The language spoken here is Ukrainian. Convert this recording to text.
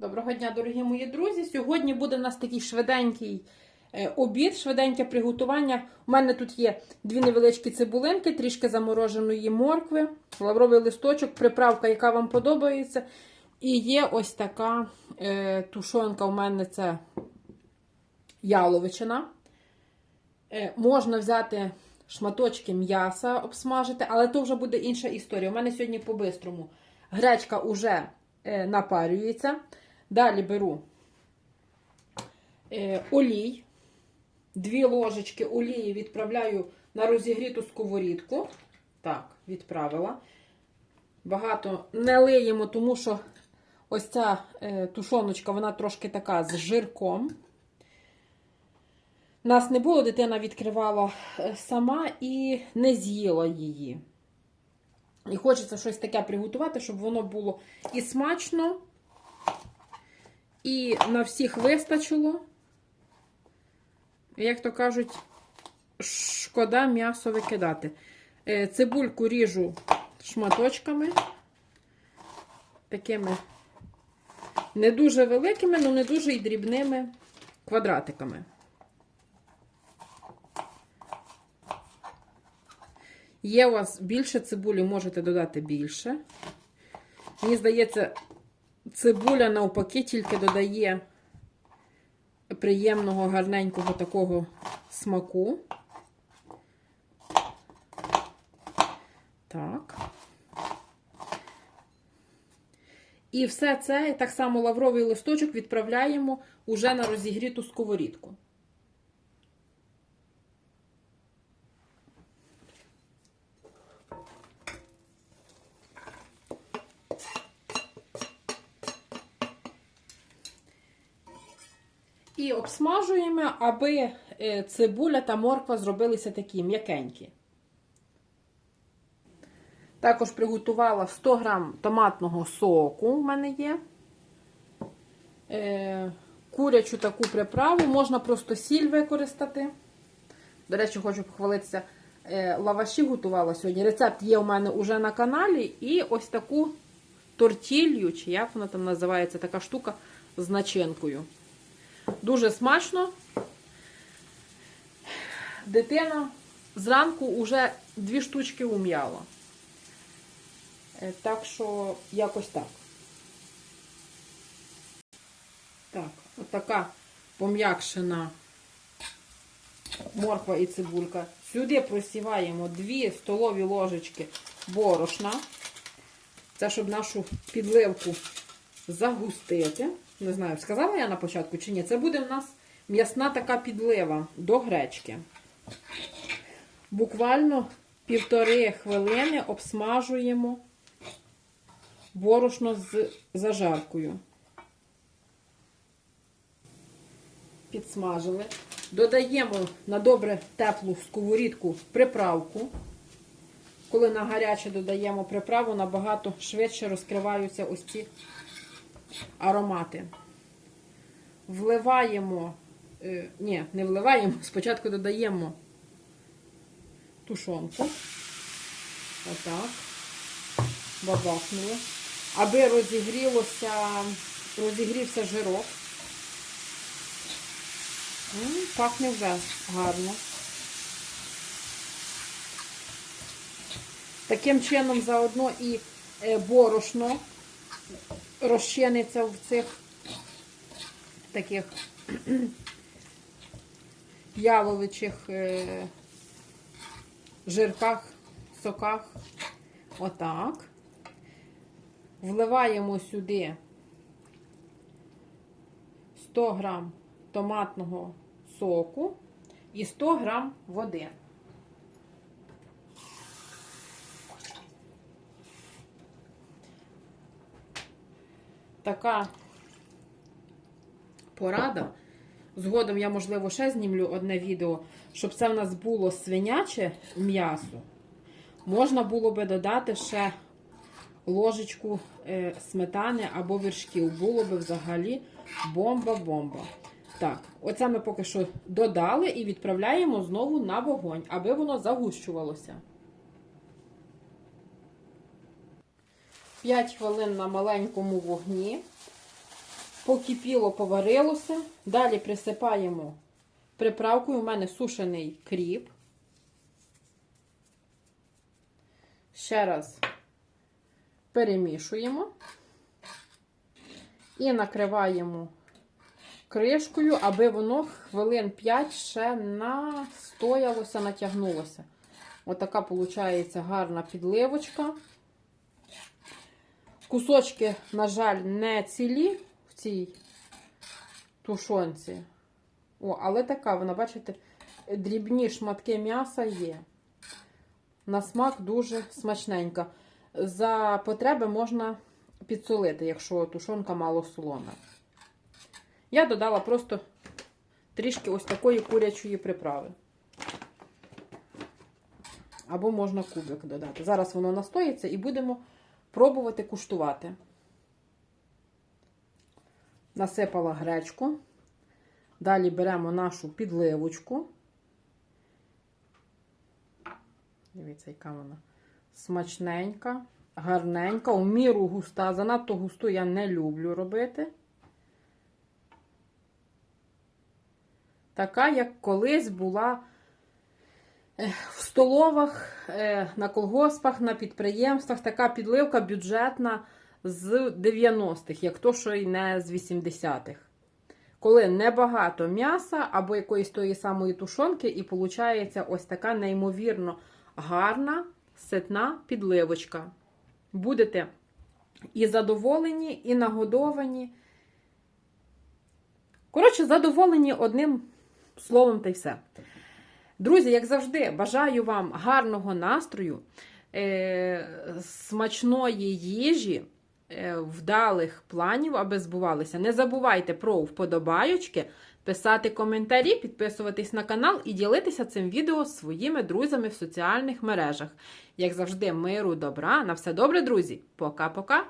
Доброго дня, дорогі мої друзі. Сьогодні буде у нас такий швиденький е, обід, швиденьке приготування. У мене тут є дві невеличкі цибулинки, трішки замороженої моркви, лавровий листочок, приправка, яка вам подобається. І є ось така е, тушонка. У мене це яловичина. Е, можна взяти шматочки м'яса, обсмажити, але то вже буде інша історія. У мене сьогодні по-бистрому гречка вже е, напарюється. Далі беру е, олій. Дві ложечки олії відправляю на розігріту сковорідку. Так, відправила. Багато не лиємо, тому що ось ця е, тушоночка, вона трошки така з жирком. Нас не було, дитина відкривала е, сама і не з'їла її. І хочеться щось таке приготувати, щоб воно було і смачно, і на всіх вистачило. Як то кажуть, шкода м'ясо викидати. Е, Цибульку ріжу шматочками. Такими не дуже великими, але не дуже і дрібними квадратиками. Є у вас більше цибулі, можете додати більше. Мені здається, цибуля навпаки тільки додає приємного, гарненького такого смаку. Так. І все це, так само лавровий листочок відправляємо уже на розігріту сковорідку. І обсмажуємо, аби е, цибуля та морква зробилися такі м'якенькі. Також приготувала 100 грам томатного соку у мене є. Е, Курячу таку приправу, можна просто сіль використати. До речі, хочу похвалитися, е, лаваші готувала сьогодні. Рецепт є у мене уже на каналі. І ось таку тортілью, чи як вона там називається, така штука з начинкою. Дуже смачно. Дитина зранку вже дві штучки ум'яла. Е, Так що якось так. Так, отака пом'якшена морква і цибулька. Сюди просіваємо 2 столові ложечки борошна. Це щоб нашу підливку загустити. Не знаю, сказала я на початку чи ні. Це буде в нас м'ясна така підлива до гречки. Буквально півтори хвилини обсмажуємо борошно з зажаркою. Підсмажили. Додаємо на добре теплу сковорідку приправку. Коли на гаряче додаємо приправу, набагато швидше розкриваються ось ці аромати. Вливаємо, е, ні, не вливаємо, спочатку додаємо тушонку. Отак. Бабахнули. Аби розігрілося, розігрівся жирок. М, Пахне вже гарно. Таким чином заодно і е, борошно розчиниться в цих таких яловичих е, жирках, соках. Отак. Вливаємо сюди 100 грам томатного соку і 100 грам води. Така порада. Згодом я, можливо, ще знімлю одне відео, щоб це в нас було свиняче м'ясо. Можна було би додати ще ложечку е, сметани або вершків. Було би взагалі бомба-бомба. Так, оце ми поки що додали і відправляємо знову на вогонь, аби воно загущувалося. 5 хвилин на маленькому вогні. покипіло, поварилося. Далі присипаємо приправкою. У мене сушений кріп. Ще раз перемішуємо і накриваємо кришкою, аби воно хвилин 5 ще настоялося, натягнулося. Отака виходить гарна підливочка. Кусочки, на жаль, не цілі в цій тушонці. О, але така, вона, бачите, дрібні шматки м'яса є. На смак дуже смачненька. За потреби можна підсолити, якщо тушонка мало солона. Я додала просто трішки ось такої курячої приправи. Або можна кубик додати. Зараз воно настоїться і будемо пробувати куштувати. Насипала гречку. Далі беремо нашу підливочку. Дивіться, яка вона смачненька, гарненька, у міру густа. Занадто густу я не люблю робити. Така, як колись була в столовах, е, на колгоспах, на підприємствах. Така підливка бюджетна з 90-х, як то, що й не з 80-х. Коли небагато м'яса або якоїсь тої самої тушонки, і виходить ось така неймовірно гарна ситна підливочка. Будете і задоволені, і нагодовані. Коротше, задоволені одним словом та й все. Друзі, як завжди, бажаю вам гарного настрою, е- смачної їжі, е- вдалих планів, аби збувалися. Не забувайте про вподобайочки, писати коментарі, підписуватись на канал і ділитися цим відео з своїми друзями в соціальних мережах. Як завжди, миру, добра. На все добре, друзі. Пока-пока.